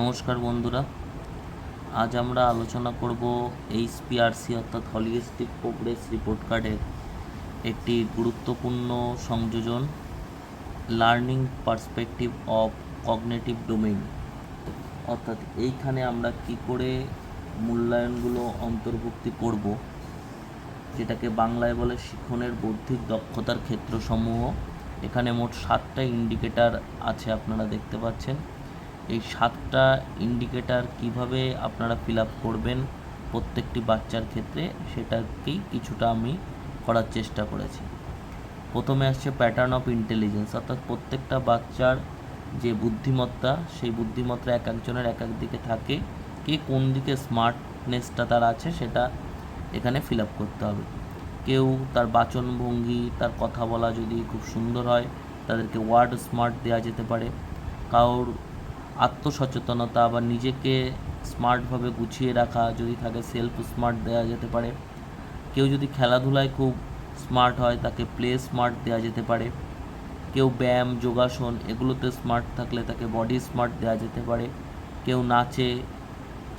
নমস্কার বন্ধুরা। আজ আমরা আলোচনা করব এইচপিআরসি অর্থাৎ হলিস্টিক প্রোগ্রেস রিপোর্ট কার্ডের একটি গুরুত্বপূর্ণ সংযোজন learning perspective of cognitive domain অর্থাৎ এইখানে আমরা কি করে মূল্যায়নগুলো অন্তর্ভুক্তি করব, যেটাকে বাংলায় বলে শিখনের বৌদ্ধিক দক্ষতার ক্ষেত্রসমূহ। এখানে মোট সাতটা ইন্ডিকেটার আছে, আপনারা দেখতে পাচ্ছেন। এই সাতটা ইন্ডিকেটার কীভাবে আপনারা ফিল আপ করবেন প্রত্যেকটি বাচ্চার ক্ষেত্রে সেটাকেই কিছুটা আমি করার চেষ্টা করেছি। প্রথমে আসছে প্যাটার্ন অফ ইন্টেলিজেন্স অর্থাৎ প্রত্যেকটা বাচ্চার যে বুদ্ধিমত্তা, সেই বুদ্ধিমত্তা এক একজনের এক এক দিকে থাকে, কে কোন দিকে স্মার্টনেসটা তার আছে সেটা এখানে ফিল আপ করতে হবে। কেউ তার বাচনভঙ্গি, তার কথা বলা যদি খুব সুন্দর হয়, তাদেরকে ওয়ার্ড স্মার্ট দেওয়া যেতে পারে। কারোর আত্মসচেতনতা বা নিজেকে স্মার্টভাবে গুছিয়ে রাখা, যদি থাকে সেলফ স্মার্ট দেওয়া যেতে পারে। কেউ যদি খেলাধুলায় খুব স্মার্ট হয়, তাকে প্লে স্মার্ট দেওয়া যেতে পারে। কেউ ব্যায়াম, যোগাসন, এগুলোতে স্মার্ট থাকলে তাকে বডি স্মার্ট দেওয়া যেতে পারে। কেউ নাচে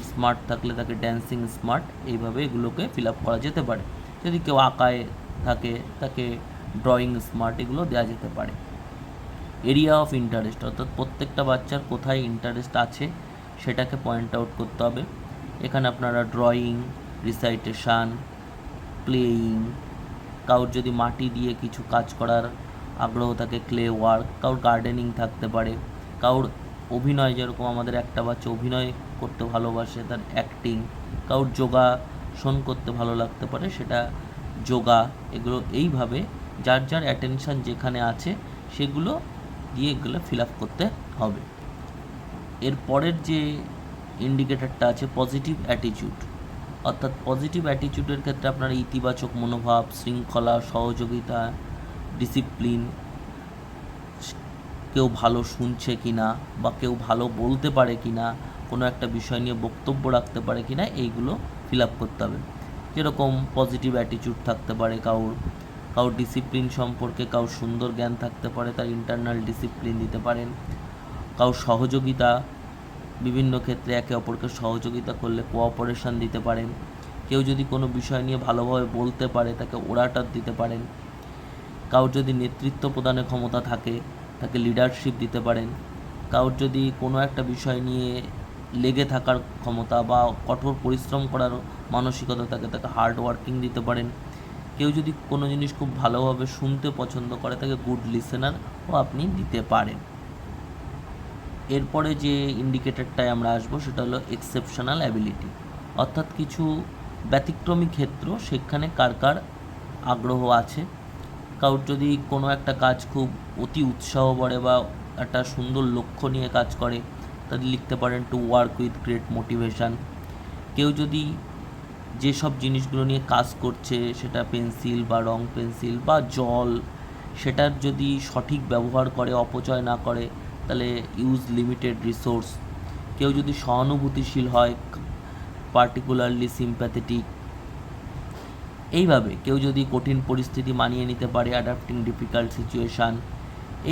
স্মার্ট থাকলে তাকে ড্যান্সিং স্মার্ট এইভাবে এগুলোকে ফিল আপ করা যেতে পারে। যদি কেউ আঁকায় থাকে, তাকে ড্রয়িং স্মার্ট এগুলো দেওয়া যেতে পারে। এরিয়া অফ ইন্টারেস্ট অর্থাৎ প্রত্যেকটা বাচ্চার কোথায় ইন্টারেস্ট আছে, সেটাকে পয়েন্ট আউট করতে হবে। এখানে আপনারা ড্রয়িং রিসাইটেশান প্লেয়িং কারোর যদি মাটি দিয়ে কিছু কাজ করার আগ্রহ থাকে ক্লে ওয়ার্ক কারোর গার্ডেনিং থাকতে পারে, কারোর অভিনয় যেরকম আমাদের একটা বাচ্চা অভিনয় করতে ভালোবাসে, তার অ্যাক্টিং কারোর যোগাসন করতে ভালো লাগতে পারে, সেটা যোগা, এগুলো এইভাবে যার যার অ্যাটেনশান যেখানে আছে, সেগুলো দিয়ে এগুলো ফিল আপ করতে হবে। এর পরের যে ইন্ডিকেটরটা আছে পজিটিভ অ্যাটিটিউড অর্থাৎ পজিটিভ অ্যাটিটিউডের ক্ষেত্রে আপনার ইতিবাচক মনোভাব, শৃঙ্খলা, সহযোগিতা ডিসিপ্লিন কেউ ভালো শুনছে কি না বা কেউ ভালো বলতে পারে কি না কোনো একটা বিষয় নিয়ে বক্তব্য রাখতে পারে কি না এইগুলো ফিল আপ করতে হবে। যেরকম পজিটিভ অ্যাটিটিউড থাকতে পারে কারোর কারোর ডিসিপ্লিন সম্পর্কে কারোর সুন্দর জ্ঞান থাকতে পারে, তার ইন্টারনাল ডিসিপ্লিন দিতে পারেন। কারোর সহযোগিতা বিভিন্ন ক্ষেত্রে একে অপরকে সহযোগিতা করলে কোঅপারেশন দিতে পারেন। কেউ যদি কোনো বিষয় নিয়ে ভালোভাবে বলতে পারে, তাকে ওরাটার দিতে পারেন। কারোর যদি নেতৃত্ব প্রদানের ক্ষমতা থাকে, তাকে লিডারশিপ দিতে পারেন। কারোর যদি কোনো একটা বিষয় নিয়ে লেগে থাকার ক্ষমতা বা কঠোর পরিশ্রম করার মানসিকতা থাকে, তাকে হার্ড ওয়ার্কিং দিতে পারেন। কেউ যদি কোনো জিনিস খুব ভালোভাবে শুনতে পছন্দ করে, তাকে গুড লিসেনারও আপনি দিতে পারেন। এরপরে যে ইন্ডিকেটরটায় আমরা আসব, সেটা হলো এক্সেপশনাল অ্যাবিলিটি অর্থাৎ কিছু ব্যতিক্রমী ক্ষেত্র, সেখানে কার কার আগ্রহ আছে? কারোর যদি কোনো একটা কাজ খুব অতি উৎসাহ করে বা একটা সুন্দর লক্ষ্য নিয়ে কাজ করে, তাদের লিখতে পারেন to work with great motivation কেউ যদি যেসব জিনিসগুলো নিয়ে কাজ করছে, সেটা পেন্সিল বা রং পেন্সিল বা জল, সেটার যদি সঠিক ব্যবহার করে, অপচয় না করে, তাহলে ইউজ লিমিটেড রিসোর্স কেউ যদি সহানুভূতিশীল হয় পার্টিকুলারলি সিম্প্যাথেটিক এইভাবে কেউ যদি কঠিন পরিস্থিতি মানিয়ে নিতে পারে অ্যাডাপ্টিং ডিফিকাল্ট সিচুয়েশান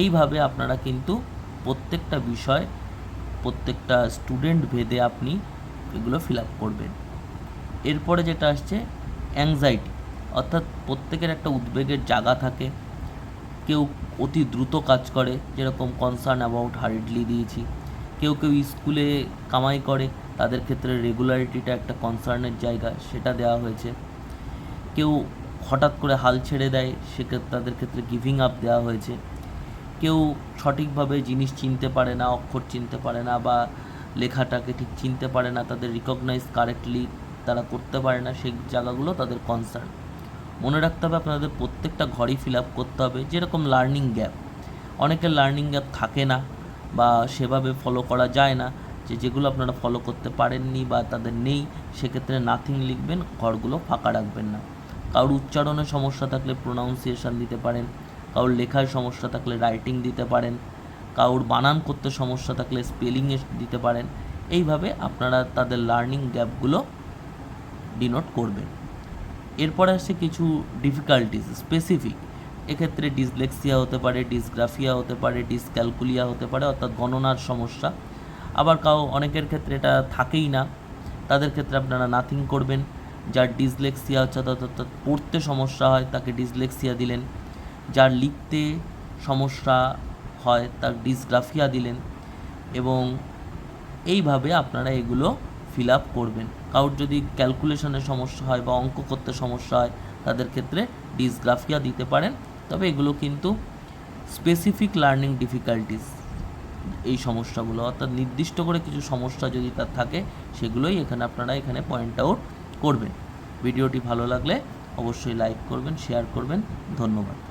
এইভাবে আপনারা কিন্তু প্রত্যেকটা বিষয়, প্রত্যেকটা স্টুডেন্ট ভেদে আপনি এগুলো ফিল আপ করবেন। এরপরে যেটা আসছে অ্যাংজাইটি অর্থাৎ প্রত্যেকের একটা উদ্বেগের জায়গা থাকে। কেউ অতি দ্রুত কাজ করে, যেরকম কনসার্ন অ্যাবাউট হারিডলি দিয়েছি। কেউ কেউ স্কুলে কামাই করে, তাদের ক্ষেত্রে রেগুলারিটিটা একটা কনসার্নের জায়গা, সেটা দেওয়া হয়েছে। কেউ হঠাৎ করে হাল ছেড়ে দেয়, সেক্ষেত্রে তাদের ক্ষেত্রে গিভিং আপ দেওয়া হয়েছে। কেউ সঠিকভাবে জিনিস চিনতে পারে না, অক্ষর চিনতে পারে না, বা লেখাটাকে ঠিক চিনতে পারে না, তাদের রিকগনাইজ কারেক্টলি তারা করতে পারে না সেই জায়গাগুলো তাদের কনসার্ন মনে রাখতে হবে আপনাদের প্রত্যেকটা ঘরই ফিল আপ করতে হবে, যেরকম লার্নিং গ্যাপ অনেকের লার্নিং গ্যাপ থাকে না বা সেভাবে ফলো করা যায় না, যে যেগুলো আপনারা ফলো করতে পারেননি বা তাদের নেই, সেক্ষেত্রে নাথিং লিখবেন, ঘরগুলো ফাঁকা রাখবেন না। কারোর উচ্চারণের সমস্যা থাকলে প্রোনাউন্সিয়েশন দিতে পারেন, কারোর লেখায় সমস্যা থাকলে রাইটিং দিতে পারেন, কারোর বানান করতে সমস্যা থাকলে স্পেলিংয়ে দিতে পারেন। এইভাবে আপনারা তাদের লার্নিং গ্যাপগুলো ডিনোট করবেন এরপরে আসছে কিছু ডিফিকাল্টিস স্পেসিফিক এক্ষেত্রে ডিসলেক্সিয়া হতে পারে ডিসগ্রাফিয়া হতে পারে ডিসক্যালকুলিয়া হতে পারে, অর্থাৎ গণনার সমস্যা। আবার কাউ অনেকের ক্ষেত্রে এটা থাকেই না। তাদের ক্ষেত্রে আপনারা নাথিং করবেন। যার ডিসলেক্সিয়া হচ্ছে অর্থাৎ পড়তে সমস্যা হয়, তাকে ডিসলেক্সিয়া দিলেন। যার লিখতে সমস্যা হয়, তার ডিসগ্রাফিয়া দিলেন। এবং এইভাবে আপনারা এগুলো ফিল আপ করবেন। কারোর যদি ক্যালকুলেশনের সমস্যা হয় বা অঙ্ক করতে সমস্যা হয়, তাদের ক্ষেত্রে ডিসগ্রাফিয়া দিতে পারেন। তবে এগুলো কিন্তু স্পেসিফিক লার্নিং ডিফিকাল্টিস এই সমস্যাগুলো। অর্থাৎ নির্দিষ্ট করে কিছু সমস্যা যদি তার থাকে, সেগুলোই এখানে আপনারা এখানে পয়েন্ট আউট করবেন। ভিডিওটি ভালো লাগলে অবশ্যই লাইক করবেন শেয়ার করবেন। ধন্যবাদ।